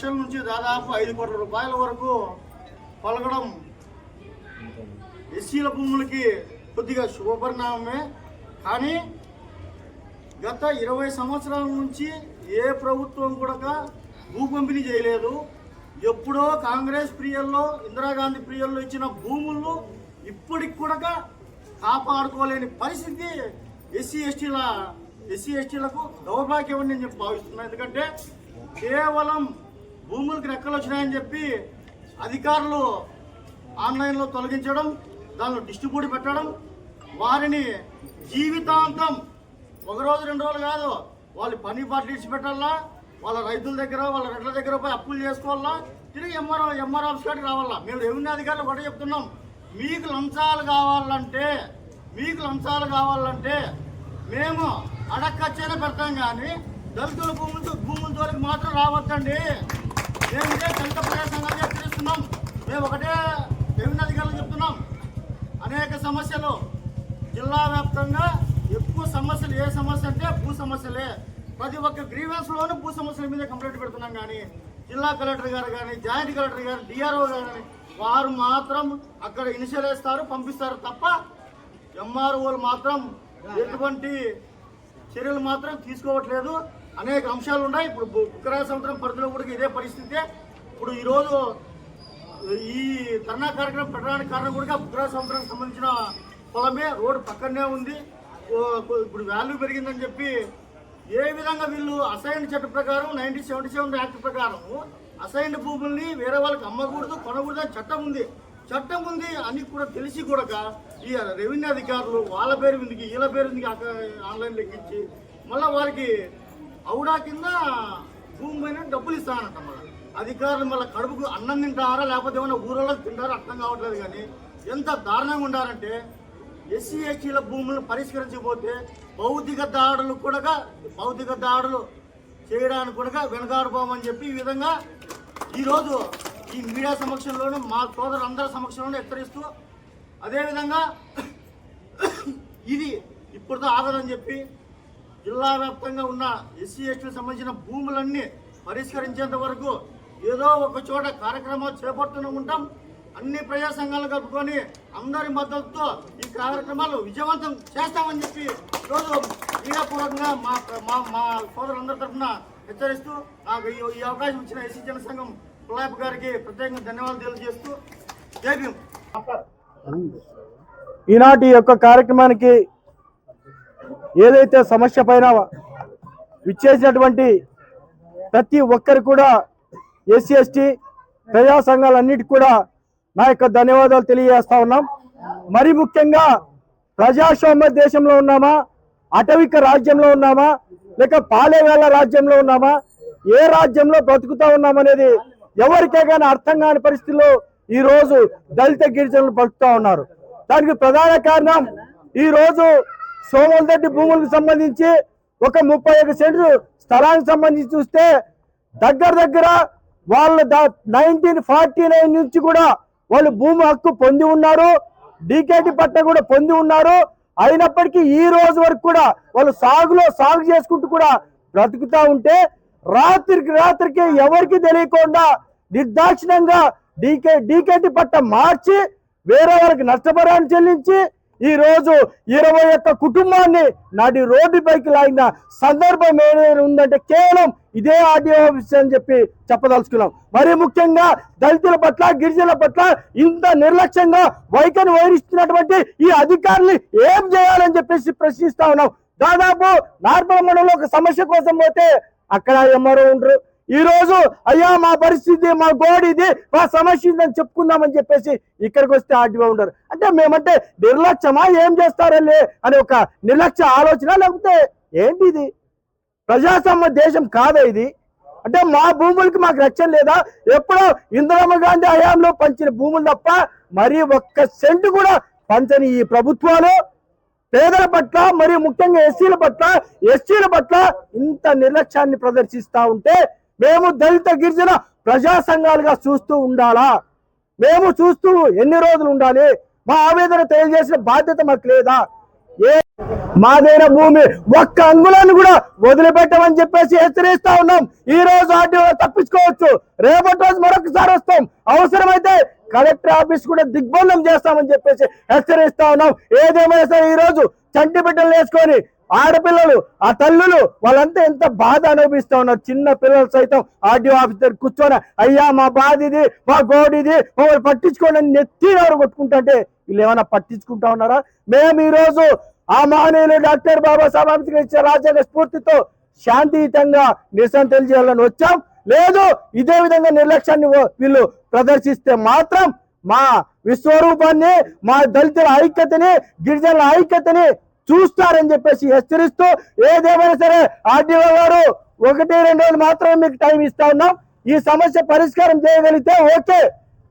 లక్షల నుంచి దాదాపు ఐదు కోట్ల రూపాయల వరకు పలకడం ఎస్సీల భూములకి కొద్దిగా శుభపరిణామమే. కానీ గత ఇరవై సంవత్సరాల నుంచి ఏ ప్రభుత్వం కూడా భూ పంపిణీ చేయలేదు. ఎప్పుడో కాంగ్రెస్ ప్రియల్లో ఇందిరాగాంధీ ప్రియల్లో ఇచ్చిన భూములను ఇప్పటికి కూడా కాపాడుకోలేని పరిస్థితి ఎస్సీ ఎస్టీల ఎస్సీ ఎస్టీలకు దౌర్భాగ్యం అని నేను చెప్పి భావిస్తున్నాను ఎందుకంటే కేవలం భూములకు రెక్కలు వచ్చినాయని చెప్పి అధికారులు ఆన్లైన్లో తొలగించడం దానిలో డిస్ట్రిబ్యూట్ పెట్టడం వారిని జీవితాంతం ఒక రోజు రెండు రోజులు కాదు వాళ్ళు పని పాటలు పెట్టాలా వాళ్ళ రైతుల దగ్గర వాళ్ళ రెడ్ల దగ్గర పోయి అప్పులు చేసుకోవాలా తిరిగి ఎంఆర్ఓ ఎంఆర్ ఆఫీస్ కాడికి రావాలా. మేము రెవెన్యూ అధికారులు కూడా చెప్తున్నాం. మీకు లంచాలు కావాలంటే మీకు లంచాలు కావాలంటే మేము అడక్కచ్చేనే పెడతాం కానీ దళితుల భూములతో భూములతో మాత్రం రావద్దండి. మేము ఇదే దళిత ప్రజాసంఘాలుగా హెచ్చరిస్తున్నాం మేము ఒకటే రెవెన్యూ అధికారులు చెప్తున్నాం. అనేక సమస్యలు జిల్లా వ్యాప్తంగా ఎక్కువ సమస్యలు ఏ సమస్య అంటే భూ సమస్యలే. ప్రతి ఒక్క గ్రీవెన్స్లోనూ భూ సమస్యల మీద కంప్లైంట్ పెడుతున్నాం కానీ జిల్లా కలెక్టర్ గారు కానీ జాయింట్ కలెక్టర్ గారు డిఆర్ఓ గారు వారు మాత్రం అక్కడ ఇనిషియల్ వేస్తారు పంపిస్తారు తప్ప ఎంఆర్ఓలు మాత్రం ఎటువంటి చర్యలు మాత్రం తీసుకోవట్లేదు. అనేక అంశాలు ఉన్నాయి. ఇప్పుడు బుక్కరా సముద్రం పరిధిలో కూడా ఇదే పరిస్థితే ఇప్పుడు ఈరోజు ఈ ధర్నా కార్యక్రమం పెట్టడానికి కారణం కూడా బుక్కరా సముద్రానికి సంబంధించిన పొలమే. రోడ్డు పక్కనే ఉంది. ఇప్పుడు వాల్యూ పెరిగిందని చెప్పి ఏ విధంగా వీళ్ళు అసైన్ చట్ట ప్రకారం నైన్టీన్ సెవెంటీ సెవెన్ యాక్ట్ ప్రకారం అసైన్ భూముల్ని వేరే వాళ్ళకి అమ్మకూడదు కొనకూడదు అని చట్టం ఉంది. చట్టం ఉంది అని కూడా తెలిసి కూడా ఈ రెవెన్యూ అధికారులు వాళ్ళ పేరు మీదకి వీళ్ళ పేరు మీదకి ఆన్లైన్ లెక్కించి మళ్ళీ వారికి ఔడా కింద భూమి పైన డబ్బులు ఇస్తానంట మన అధికారులు మళ్ళీ కడుపుకు అన్నం తింటారా లేకపోతే ఏమైనా ఊరలో తింటారా అర్థం కావట్లేదు కానీ ఎంత దారుణంగా ఉండారంటే ఎస్సీ ఎస్టీల భూములను పరిష్కరించకపోతే భౌతిక దాడులు కూడా భౌతిక దాడులు చేయడానికి కూడా వెనకాడుపోమని చెప్పి ఈ విధంగా ఈరోజు ఈ మీడియా సమక్షంలోనూ మా సోదరులందరి సమక్షంలోనూ హెచ్చరిస్తూ అదేవిధంగా ఇది ఇప్పుడుతో ఆగదని చెప్పి జిల్లా వ్యాప్తంగా ఉన్న ఎస్సీ ఎస్టీలకు సంబంధించిన భూములన్నీ పరిష్కరించేంత వరకు ఏదో ఒక చోట కార్యక్రమాలు చేపడుతూనే ఉంటాం. అన్ని ప్రజా సంఘాలు కలుపుకొని అందరి మద్దతుతో ఈ కార్యక్రమాలు విజయవంతం చేస్తామని చెప్పి ఈరోజు క్రీడాపూర్వకంగా మా మా మా సోదరులందరి తరఫున హెచ్చరిస్తూ నాకు ఈ ఈ అవకాశం ఇచ్చిన ఎస్సీ జనసంఘం సంఘం గారికి ప్రత్యేకంగా ధన్యవాదాలు తెలియజేస్తూ జై భీమ్. ఈనాటి యొక్క కార్యక్రమానికి ఏదైతే సమస్య పైన విచ్చేసినటువంటి ప్రతి ఒక్కరు కూడా ఎస్సీ ఎస్టీ ప్రజా సంఘాలన్నిటికీ కూడా నా యొక్క ధన్యవాదాలు తెలియజేస్తా ఉన్నాం. మరి ముఖ్యంగా ప్రజాస్వామ్య దేశంలో ఉన్నామా అటవిక రాజ్యంలో ఉన్నామా లేక పాలేవేళ్ళ రాజ్యంలో ఉన్నామా ఏ రాజ్యంలో బ్రతుకుతా ఉన్నామనేది ఎవరికే కానీ అర్థం కాని పరిస్థితుల్లో ఈరోజు దళిత గిరిజనులు బ్రతుకుతా ఉన్నారు. దానికి ప్రధాన కారణం ఈరోజు రోజు భూములకు సంబంధించి ఒక ముప్పై ఒక సెంటు స్థలానికి సంబంధించి చూస్తే దగ్గర దగ్గర వాళ్ళ నైన్టీన్ ఫార్టీ నైన్ నుంచి కూడా వాళ్ళు భూమి హక్కు పొంది ఉన్నారు. డీకేటి పట్ట కూడా పొంది ఉన్నారు. అయినప్పటికీ ఈ రోజు వరకు కూడా వాళ్ళు సాగులో సాగు చేసుకుంటూ కూడా బ్రతుకుతా ఉంటే రాత్రికి రాత్రికి ఎవరికి తెలియకుండా నిర్దాక్షిణ్యంగా డీకే డీకేటి పట్ట మార్చి వేరే వాళ్ళకి నష్టపరాన్ని చెల్లించి ఈరోజు ఇరవై ఒక్క కుటుంబాన్ని నాటి రోడ్డుపైకి లాగిన సందర్భం ఏదైనా ఉందంటే కేవలం ఇదే ఆర్డీఓ ఆఫీస్ అని చెప్పి చెప్పదలుచుకున్నాం. మరి ముఖ్యంగా దళితుల పట్ల గిరిజనుల పట్ల ఇంత నిర్లక్ష్యంగా వైఖరి వహిస్తున్నటువంటి ఈ అధికారులు ఏం చేయాలని చెప్పేసి ప్రశ్నిస్తా ఉన్నాం. దాదాపు నార్మల్ మండలంలో ఒక సమస్య కోసం పోతే అక్కడ ఎంఆర్ఓ ఉండరు ఈ రోజు అయ్యా మా పరిస్థితి మా గోడ ఇది మా సమస్య ఇదని చెప్పుకుందామని చెప్పేసి ఇక్కడికి వస్తే ఆర్టీఓ ఉండరు. అంటే మేమంటే నిర్లక్ష్యమా? ఏం చేస్తారలే అనే ఒక నిర్లక్ష్య ఆలోచన లేకపోతే ఏంటి ఇది? ప్రజాస్వామ్య దేశం కాదా ఇది? అంటే మా భూములకి మాకు రక్షణ లేదా? ఎప్పుడో ఇందిరమ్మ గాంధీ హయాంలో పంచిన భూములు తప్ప మరి ఒక్క సెంటు కూడా పంచని ఈ ప్రభుత్వాలు. పేదల పట్ల మరియు ముఖ్యంగా ఎస్సీల పట్ల ఎస్టీల పట్ల ఇంత నిర్లక్ష్యాన్ని ప్రదర్శిస్తా ఉంటే మేము దళిత గిరిజన ప్రజా సంఘాలుగా చూస్తూ ఉండాలా? మేము చూస్తూ ఎన్ని రోజులు ఉండాలి? మా ఆవేదన తెలియజేసిన బాధ్యత మాకు లేదా? ఏ మాదైన భూమి ఒక్క అంగుళాన్ని కూడా వదిలిపెట్టమని చెప్పేసి హెచ్చరిస్తా ఉన్నాం. ఈ రోజు ఆర్టీఓ తప్పించుకోవచ్చు. రేపటి రోజు మరొకసారి వస్తాం. అవసరమైతే కలెక్టర్ ఆఫీస్ కూడా దిగ్బంధం చేస్తామని చెప్పేసి హెచ్చరిస్తా ఉన్నాం. ఏదేమైనా సరే ఈ రోజు చంటి బిడ్డలు వేసుకొని ఆడపిల్లలు ఆ తల్లులు వాళ్ళంతా ఎంత బాధ అనుభవిస్తా ఉన్నారు. చిన్న పిల్లలు సైతం ఆర్డీఓ ఆఫీసర్ కూర్చొని అయ్యా మా బాధ ఇది మా గోడు ఇది మమ్మల్ని పట్టించుకోండి అని నెత్తి ఎవరు కొట్టుకుంటుంటే వీళ్ళు ఏమైనా పట్టించుకుంటా ఉన్నారా? మేము ఈ రోజు ఆ మహనీయులు డాక్టర్ బాబాసాహెబ్ అంబేద్కర్ ఇచ్చే రాజ్యాంగ స్ఫూర్తితో శాంతియుతంగా నిరసన తెలియజేయాలని వచ్చాం. లేదు ఇదే విధంగా నిర్లక్ష్యాన్ని వీళ్ళు ప్రదర్శిస్తే మాత్రం మా విశ్వరూపాన్ని మా దళితుల ఐక్యతని గిరిజనుల ఐక్యతని చూస్తారని చెప్పేసి హెచ్చరిస్తూ ఏదేమైనా సరే ఆర్డీఓ గారు ఒకటి రెండు రోజులు మాత్రమే మీకు టైం ఇస్తా ఉన్నాం. ఈ సమస్య పరిష్కారం చేయగలిగితే ఓకే.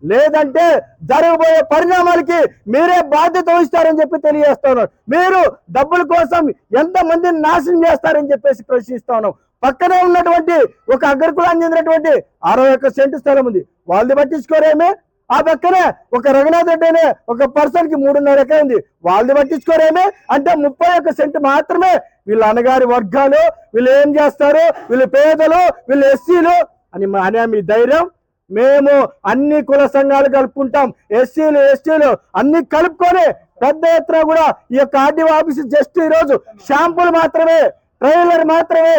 లేదంటే జరగబోయే పరిణామాలకి మీరే బాధ్యత వహిస్తారని చెప్పి తెలియజేస్తా మీరు డబ్బుల కోసం ఎంత మందిని నాశనం చేస్తారని చెప్పేసి ప్రశ్నిస్తా ఉన్నాం. పక్కనే ఉన్నటువంటి ఒక అగ్రకులానికి చెందినటువంటి అరవై ఒక్క సెంటు స్థలం ఉంది. వాళ్ళది పట్టించుకోరేమే. ఆ పక్కనే ఒక రఘునాథ్ రెడ్డి అనే ఒక పర్సన్కి మూడున్నర ఎకరం ఉంది. వాళ్ళది పట్టించుకోరేమే? అంటే ముప్పై ఒక్క సెంట్ మాత్రమే వీళ్ళ అన్నగారి వర్గాలు వీళ్ళు ఏం చేస్తారు? వీళ్ళు పేదలు వీళ్ళు ఎస్సీలు అని అనే మీ ధైర్యం. మేము అన్ని కుల సంఘాలు కలుపుకుంటాం. ఎస్సీలు ఎస్టీలు అన్ని కలుపుకొని పెద్ద ఎత్తున కూడా ఈ యొక్క ఆర్డీఓ ఆఫీస్ జస్ట్ ఈ రోజు షాంపుల్ మాత్రమే ట్రైలర్ మాత్రమే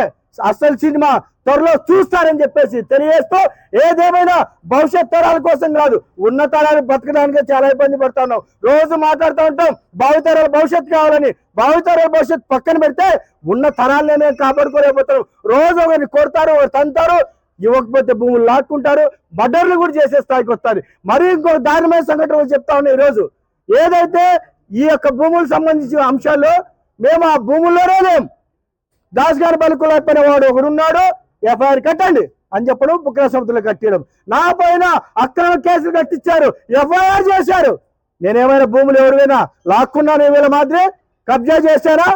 అసలు సినిమా త్వరలో చూస్తారని చెప్పేసి తెలియజేస్తూ ఏదేమైనా భవిష్యత్ తరాల కోసం కాదు ఉన్న తరాలు బతకడానికి చాలా ఇబ్బంది పడుతున్నాం. రోజు మాట్లాడుతూ ఉంటాం భావితరాల భవిష్యత్తు కావాలని. భావితరాల భవిష్యత్తు పక్కన పెడితే ఉన్న మేము కాపాడుకోలేకపోతాం. రోజు ఒకరిని కొడతారు ఒకరు తంతారు ఇవ్వకపోతే భూములు లాక్కుంటారు మర్డర్లు కూడా చేసే స్థాయికి వస్తారు. మరి ఇంకో దారుణమైన సంఘటన చెప్తా ఉన్నాయి ఈరోజు. ఏదైతే ఈ యొక్క భూములకు సంబంధించిన అంశాల్లో మేము ఆ భూముల్లోనే లేం. దాస్ గారి పలుకులైపోయిన వాడు ఒకడున్నాడు ఎఫ్ఐఆర్ కట్టండి అని చెప్పడం బుక్ర సంస్థలు కట్టడం నా పైన అక్రమ కేసులు కట్టించారు ఎఫ్ఐఆర్ చేశారు. నేనేమైనా భూములు ఎవరివైనా లాక్కున్నాను ఏమైనా మాత్రమే? కబ్జా చేశారా?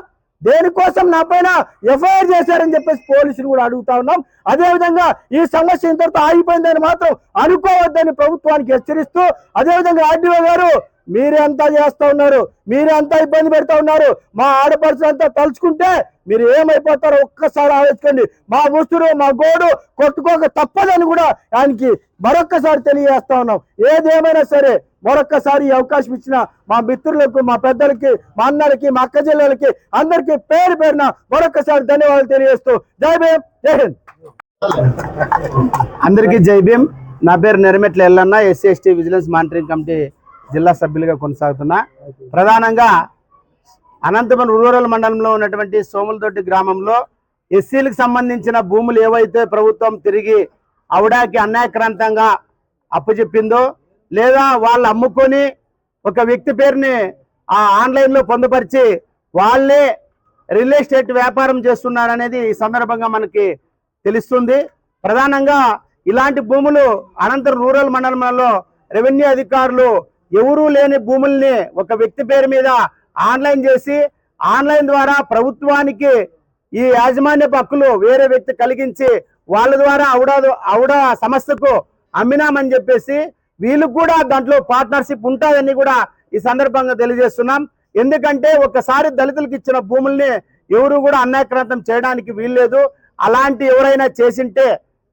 దేనికోసం నా పైన ఎఫ్ఐఆర్ చేశారని చెప్పేసి పోలీసులు కూడా అడుగుతా ఉన్నాం. అదేవిధంగా ఈ సమస్య ఇంతవరకు ఆగిపోయిందని మాత్రం అనుకోవద్దని ప్రభుత్వానికి హెచ్చరిస్తూ అదేవిధంగా ఆర్డీఓ గారు మీరే అంతా చేస్తా ఉన్నారు మీరే అంతా ఇబ్బంది పెడతా ఉన్నారు. మా ఆడపడుచు అంతా తలుచుకుంటే మీరు ఏమైపోతారో ఒక్కసారి ఆలోచించండి. మా ముసురు మా గోడు కొట్టుకోక తప్పదని కూడా ఆయనకి మరొక్కసారి తెలియజేస్తా ఉన్నాం. ఏదేమైనా సరే మరొక్కసారి ఈ అవకాశం ఇచ్చిన మా మిత్రులకు మా పెద్దలకి మా అన్నలకి మా అక్క జిల్లలకి అందరికీ పేరు పేరున మరొక్కసారి ధన్యవాదాలు తెలియజేస్తూ జై భీమ్ జై హింద్. అందరికీ జై భీమ్. నా పేరు Neramatla Yellanna SC ST vigilance monitoring committee జిల్లా సభ్యులుగా కొనసాగుతున్నా. ప్రధానంగా అనంతపురం రూరల్ మండలంలో ఉన్నటువంటి సోములతోటి గ్రామంలో ఎస్సీలకు సంబంధించిన భూములు ఏవైతే ప్రభుత్వం తిరిగి అవడాకి అన్యాయక్రాంతంగా అప్పచెప్పిందో లేదా వాళ్ళు అమ్ముకొని ఒక వ్యక్తి పేరుని ఆ ఆన్లైన్లో పొందుపరిచి వాళ్ళే రియల్ ఎస్టేట్ వ్యాపారం చేస్తున్నారనేది ఈ సందర్భంగా మనకి తెలుస్తుంది. ప్రధానంగా ఇలాంటి భూములు అనంతరం రూరల్ మండలంలో రెవెన్యూ అధికారులు ఎవరూ లేని భూముల్ని ఒక వ్యక్తి పేరు మీద ఆన్లైన్ చేసి ఆన్లైన్ ద్వారా ప్రభుత్వానికి ఈ యాజమాన్యపు హక్కులు వేరే వ్యక్తి కలిగించి వాళ్ళ ద్వారా అవుడ అవుడ సంస్థకు అమ్మినామని చెప్పేసి వీళ్ళు కూడా దాంట్లో పార్ట్నర్షిప్ ఉంటుందని కూడా ఈ సందర్భంగా తెలియజేస్తున్నాం. ఎందుకంటే ఒకసారి దళితులకు ఇచ్చిన భూముల్ని ఎవరు కూడా అన్యాక్రాంతం చేయడానికి వీల్లేదు. అలాంటి ఎవరైనా చేసింటే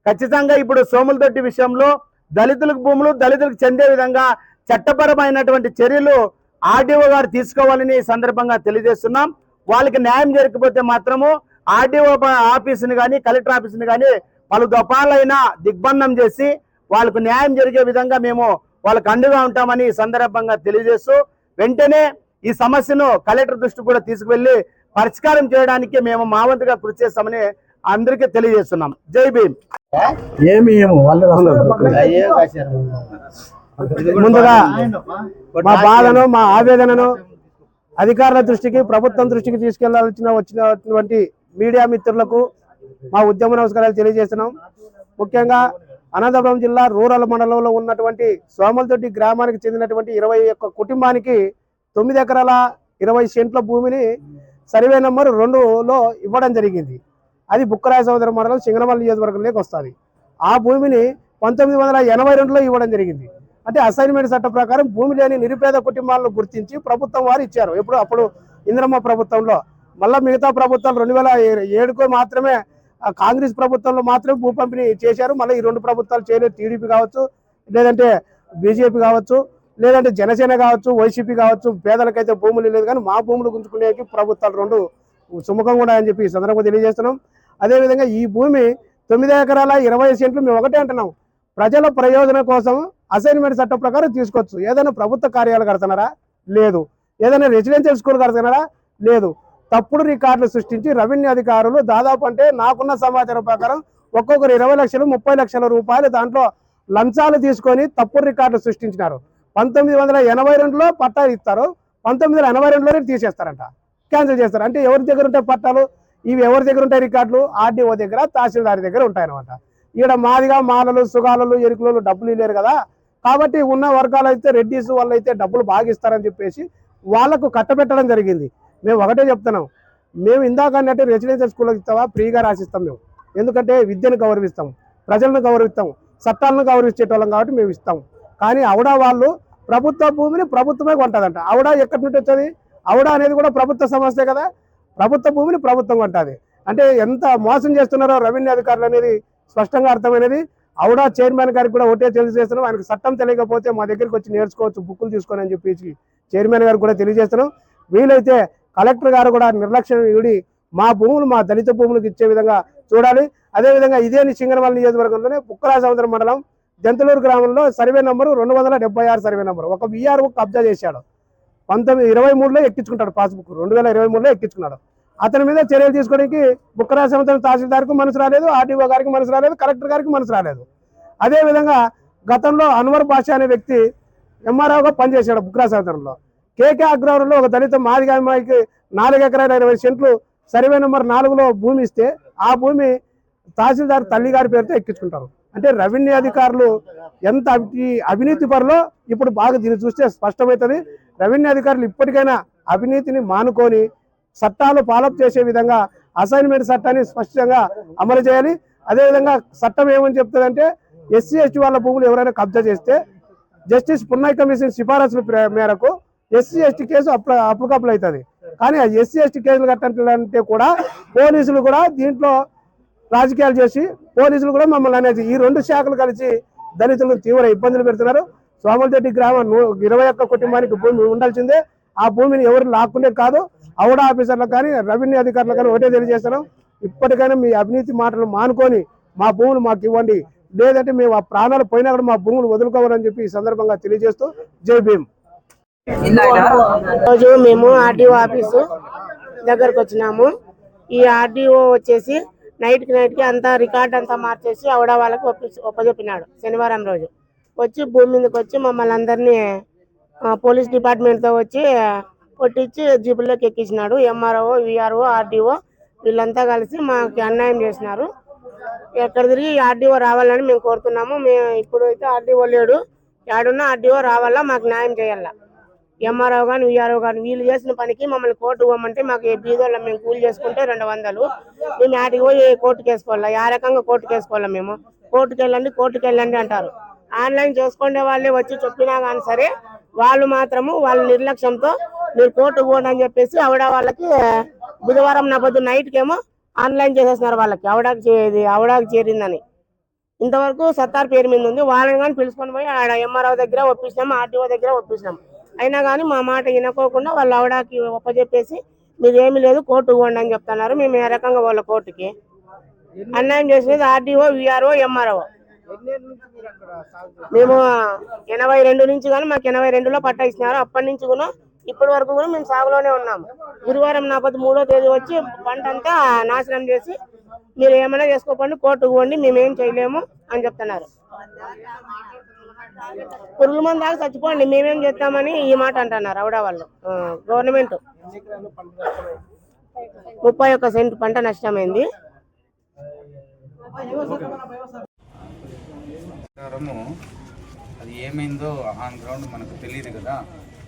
ఖచ్చితంగా ఇప్పుడు సోములదొడ్డి విషయంలో దళితులకు భూములు దళితులకు చెందే విధంగా చట్టపరమైనటువంటి చర్యలు ఆర్డీఓ గారు తీసుకోవాలని ఈ సందర్భంగా తెలియజేస్తున్నాం. వాళ్ళకి న్యాయం జరగకపోతే మాత్రము ఆర్డీఓ ఆఫీసుని కానీ కలెక్టర్ ఆఫీసుని కానీ పలు దఫాలైనా దిగ్బంధం చేసి వాళ్ళకు న్యాయం జరిగే విధంగా మేము వాళ్ళకు అండుగా ఉంటామని ఈ సందర్భంగా తెలియజేస్తూ వెంటనే ఈ సమస్యను కలెక్టర్ దృష్టి కూడా తీసుకువెళ్ళి పరిష్కారం చేయడానికి మేము మా వంతుగా కృషి చేస్తామని అందరికీ తెలియజేస్తున్నాం. జై భీమ్. ఏమి ఏమో? వాళ్ళు ముందుగా మా బాధను మా ఆవేదనను అధికారుల దృష్టికి ప్రభుత్వం దృష్టికి తీసుకెళ్ళాల్సిన వచ్చినటువంటి మీడియా మిత్రులకు మా ఉద్యమ నమస్కారాలు తెలియజేస్తున్నాం. ముఖ్యంగా అనంతపురం జిల్లా రూరల్ మండలంలో ఉన్నటువంటి సోమలతొట్టి గ్రామానికి చెందినటువంటి ఇరవై ఒక్క కుటుంబానికి తొమ్మిది ఎకరాల ఇరవై సెంట్ల భూమిని సర్వే నెంబర్ రెండులో ఇవ్వడం జరిగింది. అది బుక్కరాయ సోదర మండలం సింగనమల్లి నియోజకవర్గంలోకి వస్తుంది. ఆ భూమిని పంతొమ్మిది వందల ఎనభై రెండులో ఇవ్వడం జరిగింది. అంటే అసైన్మెంట్ చట్ట ప్రకారం భూమి లేని నిరుపేద కుటుంబాలను గుర్తించి ప్రభుత్వం వారు ఇచ్చారు. ఎప్పుడు అప్పుడు ఇంద్రమ్మ ప్రభుత్వంలో. మళ్ళీ మిగతా ప్రభుత్వాలు రెండు వేల ఏడుకో మాత్రమే కాంగ్రెస్ ప్రభుత్వంలో మాత్రమే భూ పంపిణీ చేశారు. మళ్ళీ ఈ రెండు ప్రభుత్వాలు చేయలేదు టీడీపీ కావచ్చు లేదంటే బీజేపీ కావచ్చు లేదంటే జనసేన కావచ్చు వైసీపీ కావచ్చు పేదలకైతే భూములు లేదు కానీ మా భూములు గుంజుకునేకి ప్రభుత్వాలు రెండు సుముఖంగా ఉన్నాయని చెప్పి ఈ సందర్భంగా తెలియజేస్తున్నాం. అదేవిధంగా ఈ భూమి తొమ్మిది ఎకరాల ఇరవై సెంట్లు మేము ఒకటే అంటున్నాం. ప్రజల ప్రయోజనం కోసం అసైన్మెంట్ చట్టం ప్రకారం తీసుకోవచ్చు. ఏదైనా ప్రభుత్వ కార్యాలయాలు కడుతున్నారా? లేదు. ఏదైనా రెసిడెన్షియల్ స్కూల్ కడుతున్నారా? లేదు. తప్పుడు రికార్డులు సృష్టించి రెవెన్యూ అధికారులు దాదాపు అంటే నాకున్న సమాచారం ప్రకారం ఒక్కొక్కరు ఇరవై లక్షలు ముప్పై లక్షల రూపాయలు దాంట్లో లంచాలు తీసుకొని తప్పుడు రికార్డులు సృష్టించినారు. పంతొమ్మిది వందల ఎనభై రెండులో పట్టాలు ఇస్తారు. పంతొమ్మిది వందల ఎనభై రెండులోనే తీసేస్తారంట. క్యాన్సిల్ చేస్తారు. అంటే ఎవరి దగ్గర ఉంటాయి పట్టాలు? ఇవి ఎవరి దగ్గర ఉంటాయి రికార్డులు? ఆర్డీఓ దగ్గర తహసీల్దార్ దగ్గర ఉంటాయన్నమాట. ఈడ మాదిగా మాలలు సుగాలలు ఎరుకులు డబ్బులు లేరు కదా. కాబట్టి ఉన్న వర్గాలు అయితే రెడ్డిస్ వాళ్ళు అయితే డబ్బులు బాగా ఇస్తారని చెప్పేసి వాళ్ళకు కట్టబెట్టడం జరిగింది. మేము ఒకటే చెప్తున్నాం. మేము ఇందాక అన్నట్టు రెసిడెన్షియల్ స్కూల్కి ఇస్తావా? ఫ్రీగా రాసిస్తాం మేము. ఎందుకంటే విద్యను గౌరవిస్తాం. ప్రజలను గౌరవిస్తాం. చట్టాలను గౌరవించేటోళ్ళం కాబట్టి మేము ఇస్తాం. కానీ ఆవిడ వాళ్ళు ప్రభుత్వ భూమిని ప్రభుత్వమే కొంటుందంట. ఆవిడ ఎక్కడి నుండి వచ్చేది? అవడా అనేది కూడా ప్రభుత్వ సమస్య కదా. ప్రభుత్వ భూమిని ప్రభుత్వం కొంటుంది. అంటే ఎంత మోసం చేస్తున్నారో రెవెన్యూ అధికారులు అనేది స్పష్టంగా అర్థమైనది. ఆవిడ చైర్మన్ గారికి కూడా ఒకటే తెలియజేస్తున్నాం. ఆయనకు చట్టం తెలియకపోతే మా దగ్గరికి వచ్చి నేర్చుకోవచ్చు బుక్కులు తీసుకొని అని చెప్పేసి చైర్మన్ గారికి కూడా తెలియజేస్తున్నాం. వీలైతే కలెక్టర్ గారు కూడా నిర్లక్ష్యం వీడి మా భూములు మా దళిత భూములకు ఇచ్చే విధంగా చూడాలి. అదేవిధంగా ఇదే సింగనమల నియోజకవర్గంలోనే పుక్కరా సముద్రం మండలం జంతలూరు గ్రామంలో సర్వే నంబరు రెండు వందల డెబ్బై ఆరు సర్వే నంబర్. ఒక విఆర్ఓ కబ్జా చేశాడు. పంతొమ్మిది ఇరవై మూడులో ఎక్కించుకుంటాడు పాస్బుక్. రెండు వేల ఇరవై మూడులో ఎక్కించుకున్నాడు. అతని మీద చర్యలు తీసుకోవడానికి బుక్కరా సంవత్సరం తహసీల్దార్కు మనసు రాలేదు ఆర్టీఓ గారికి మనసు రాలేదు కలెక్టర్ గారికి మనసు రాలేదు. అదేవిధంగా గతంలో అన్వర్ బాషా అనే వ్యక్తి ఎంఆర్ఓగా పనిచేశాడు బుక్రా సముద్రంలో కేకే అగ్రవరంలో ఒక దళిత మాదిగా అమ్మాయికి నాలుగు ఎకరాల ఇరవై సెంట్లు సర్వే నెంబర్ నాలుగులో భూమి ఇస్తే ఆ భూమి తహసీల్దార్ తల్లి గారి పేరుతో ఎక్కించుకుంటారు. అంటే రెవెన్యూ అధికారులు ఎంత ఈ అవినీతి పరులో ఇప్పుడు బాగా దీన్ని చూస్తే స్పష్టమవుతుంది. రెవెన్యూ అధికారులు ఇప్పటికైనా అవినీతిని మానుకొని చట్టాలు ఫాలోఅప్ చేసే విధంగా అసైన్మెంట్ చట్టాన్ని స్పష్టంగా అమలు చేయాలి. అదేవిధంగా చట్టం ఏమని చెప్తుందంటే ఎస్సీ ఎస్టీ వాళ్ళ భూములు ఎవరైనా కబ్జా చేస్తే జస్టిస్ పున్నయ్ కమిషన్ సిఫారసుల మేరకు ఎస్సీ ఎస్టీ కేసు అప్ల అప్లికబుల్ అవుతుంది. కానీ ఆ ఎస్సీ ఎస్టీ కేసులు కట్టాలంటే కూడా పోలీసులు కూడా దీంట్లో రాజకీయాలు చేసి పోలీసులు కూడా మమ్మల్ని అనేది ఈ రెండు శాఖలు కలిసి దళితులు తీవ్ర ఇబ్బందులు పెడుతున్నారు. సోమలతెడ్డి గ్రామం ఇరవై ఒక్క కుటుంబానికి భూమి ఉండాల్సిందే. ఆ భూమిని ఎవరు లాక్కునే కాదు అవుడా ఆఫీసర్లకు కానీ రెవెన్యూ అధికారులకు కానీ ఒకటే తెలియజేస్తున్నాం ఇప్పటికైనా మీ అవినీతి మాటలు మానుకొని మా భూములు మాకు ఇవ్వండి. లేదంటే మేము ఆ ప్రాణాలు పోయినా కూడా మా భూములు వదులుకోవాలని చెప్పి ఈ సందర్భంగా తెలియజేస్తూ జై భీమ్. రోజు మేము ఆర్డీఓ ఆఫీసు దగ్గరకు వచ్చినాము. ఈ ఆర్డీఓ వచ్చేసి నైట్కి నైట్కి అంతా రికార్డ్ అంతా మార్చేసి ఆవిడ వాళ్ళకి ఒప్పి- ఒప్పజెప్పినాడు శనివారం రోజు. వచ్చి భూమి మీదకి వచ్చి మమ్మల్ని అందరినీ పోలీస్ డిపార్ట్మెంట్తో వచ్చి కొట్టించి జీపుల్లోకి ఎక్కించినాడు. ఎంఆర్ఓ విఆర్ఓ ఆర్డీఓ వీళ్ళంతా కలిసి మాకు అన్యాయం చేసినారు. ఎక్కడ తిరిగి ఆర్డీఓ రావాలని మేము కోరుతున్నాము. మేము ఇప్పుడు అయితే ఆర్డీఓ లేడు. ఏడున్నా ఆర్డీఓ రావాలా మాకు న్యాయం చేయాలా? ఎంఆర్ఓ కానీ విఆర్ఓ కానీ వీళ్ళు చేసిన పనికి మమ్మల్ని కోర్టు పోమంటే మాకు బీదోళ్ళ మేము కూలి చేసుకుంటే రెండు వందలు. మేము ఆటికి పోయి కోర్టుకు వేసుకోవాలా? ఆ రకంగా కోర్టుకు వేసుకోవాలా మేము? కోర్టుకు వెళ్ళండి కోర్టుకు వెళ్ళండి అంటారు. ఆన్లైన్ చేసుకునే వాళ్ళే వచ్చి చెప్పినా కానీ సరే వాళ్ళు మాత్రము వాళ్ళ నిర్లక్ష్యంతో మీరు కోర్టు పోండి అని చెప్పేసి ఆవిడ వాళ్ళకి బుధవారం నా పొద్దు నైట్కేమో ఏమో ఆన్లైన్ చేసేస్తున్నారు వాళ్ళకి ఆవిడకి చే- ఆవిడకి చేరిందని. ఇంతవరకు సత్తార్ పేరు మీద ఉంది వాళ్ళని కానీ పిలుచుకొని పోయి ఆడ ఎంఆర్ఓ దగ్గర ఒప్పించినాం ఆర్టీఓ దగ్గర ఒప్పించినాం. అయినా కానీ మా మాట వినకోకుండా వాళ్ళు ఆవిడకి ఒప్పచెప్పేసి మీరు ఏమీ లేదు కోర్టు పోండి అని చెప్తున్నారు మేము ఏ రకంగా వాళ్ళ కోర్టుకి. అన్యాయం చేసేది ఆర్డీఓ విఆర్ఓ ఎంఆర్ఓ. మేము ఎనభై రెండు నుంచి కానీ మాకు ఎనభై రెండులో పట్టా ఇచ్చినారు అప్పటి నుంచి కూడా ఇప్పటి వరకు కూడా మేము సాగులోనే ఉన్నాము. గురువారం నాపతి మూడో తేదీ వచ్చి పంట అంతా నాశనం చేసి మీరు ఏమైనా చేసుకోకండి కోర్టుకు పోండి మేమేం చేయలేము అని చెప్తున్నారు. పురుగుల మంది దాకా చచ్చిపోండి మేమేం చేస్తామని ఈ మాట అంటున్నారు ఆవిడ వాళ్ళు. గవర్నమెంట్. ముప్పై ఒక్క సెంట్ పంట నష్టమైంది. ప్రకారము అది ఏమైందో ఆన్ గ్రౌండ్ మనకు తెలియదు కదా.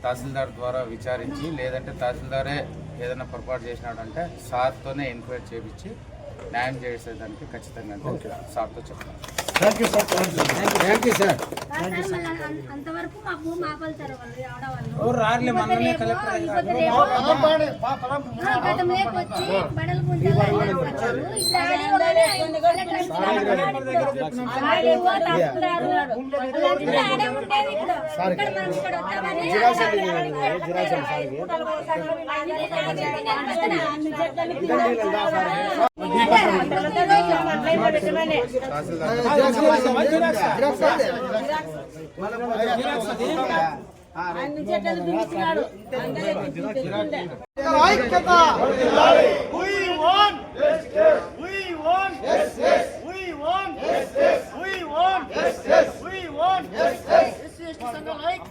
తహసీల్దార్ ద్వారా విచారించి లేదంటే తహసీల్దారే ఏదైనా పొరపాటు చేసినాడంటే సార్తోనే ఎంక్వైరీ చేపించి న్యాయం చేసేదానికి ఖచ్చితంగా సార్తో చెప్తాను సార్ మళ్ళీ అం- అంతవరకు మా భూమి ఆపలుతారు వాళ్ళు ఆడవాళ్ళు రారులే ఆడేవాళ్ళే కలెక్టర్ ఆఫీస్కి We want justice. We want justice. We want justice. We want justice. We want justice. SC ST సంఘాల ఐక్యత.